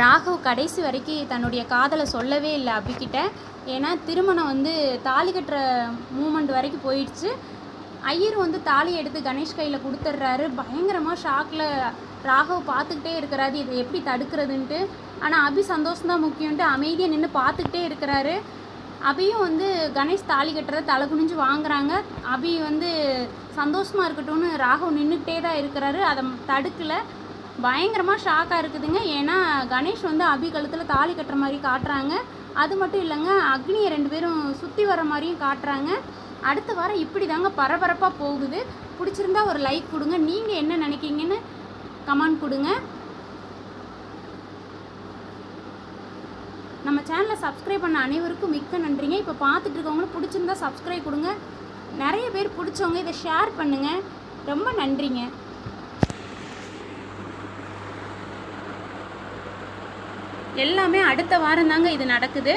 ராகவ் கடைசி வரைக்கும் தன்னுடைய காதலை சொல்லவே இல்லை அபிக்கிட்ட. ஏன்னா திருமணம் வந்து தாலி கட்டுற மூமெண்ட் வரைக்கும் போயிடுச்சு. ஐயர் வந்து தாலி எடுத்து கணேஷ் கையில் கொடுத்துட்றாரு. பயங்கரமாக ஷாக்கில் ராகவ் பார்த்துக்கிட்டே இருக்கிறாரு. இதை எப்படி தடுக்கிறதுன்ட்டு. ஆனால் அபி சந்தோஷம்தான் முக்கியம்ன்ட்டு அமைதியாக நின்று பார்த்துக்கிட்டே இருக்கிறாரு. அபியும் வந்து கணேஷ் தாலி கட்டுறத தலை குனிஞ்சு வாங்குறாங்க. அபி வந்து சந்தோஷமாக இருக்கட்டும்னு ராகவ் நின்றுக்கிட்டே தான் இருக்கிறாரு. அதை தடுக்கலை. பயங்கரமாக ஷாக்காக இருக்குதுங்க. ஏன்னா கணேஷ் வந்து அபி கழுத்தில் தாலி கட்டுற மாதிரி காட்டுறாங்க. அது மட்டும் இல்லைங்க அக்னியை ரெண்டு பேரும் சுற்றி வர மாதிரியும் காட்டுறாங்க. அடுத்த வாரம் இப்படி தாங்க பரபரப்பாக போகுது. பிடிச்சிருந்தா ஒரு லைக் கொடுங்க. நீங்கள் என்ன நினைக்கிங்கன்னு கமெண்ட் கொடுங்க. நம்ம சேனலை சப்ஸ்கிரைப் பண்ண அனைவருக்கும் மிக்க நன்றிங்க. இப்போ பார்த்துட்டு இருக்கவங்களும் பிடிச்சிருந்தா சப்ஸ்கிரைப் கொடுங்க. நிறைய பேர் பிடிச்சவங்க இதை ஷேர் பண்ணுங்கள் ரொம்ப நன்றிங்க. எல்லாமே அடுத்த வாரம் தாங்க இது நடக்குது.